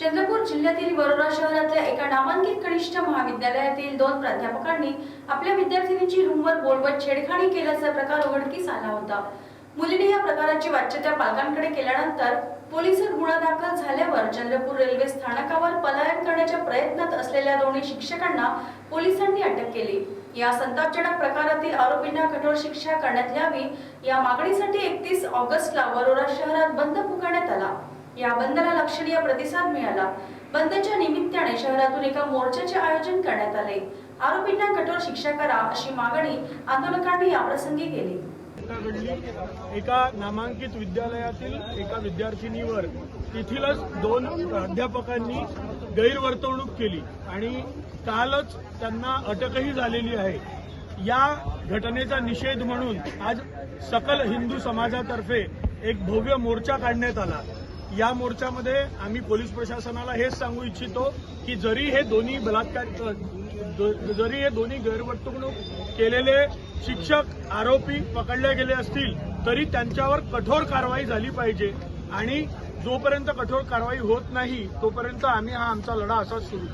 चंद्रपूर जिल्ह्यातील वरोरा शहरातल्या एका नामांकित कनिष्ठ महाविद्यालयातील दोन प्राध्यापकांनी आपल्या विद्यार्थिनीची रूमवर बोलवत छेडखाणी केल्याचा प्रकार उघडकीस आला होता. मुलीने या प्रकाराची वाच्यता पालकांकडे केल्यानंतर पोलिसात गुन्हा दाखल झाल्यावर चंद्रपूर रेल्वे स्थानकावर पलायन करण्याच्या प्रयत्नात असलेल्या दोन्ही शिक्षकांना पोलिसांनी अटक केली. या संतापजनक प्रकारातील आरोपींना कठोर शिक्षा करण्यात यावी या मागणीसाठी एकतीस ऑगस्टला वरोरा शहरात बंद पुकारण्यात आला. या बंदला लक्षणीय प्रतिसाद मिळाला. बंदच्या निमित्ताने शहरातून एका मोर्चाचे आयोजन करण्यात आले. आरोपींना कठोर शिक्षा करा अशी मागणी आंदोलकांनी याप्रसंगी केली. एका नामांकित विद्यालयातील एका विद्यार्थिनीवर तेथीलच दोन प्राध्यापकांनी गैरवर्तवणूक केली आणि कालच त्यांना अटकही झालेली आहे. या घटनेचा निषेध म्हणून आज सकल हिंदू समाजातर्फे एक भव्य मोर्चा काढण्यात आला. या मोर्चामध्ये आम्ही पोलीस प्रशासनाला हेच सांगू इच्छितो की जरी हे दोन्ही बलात्कार जरी हे दोन्ही गैरवर्तणूक केलेले शिक्षक आरोपी पकडले गेले असतील तरी त्यांच्यावर कठोर कारवाई झाली पाहिजे. आणि जोपर्यंत कठोर कारवाई होत नाही तोपर्यंत आम्ही हा आमचा लढा असाच सुरू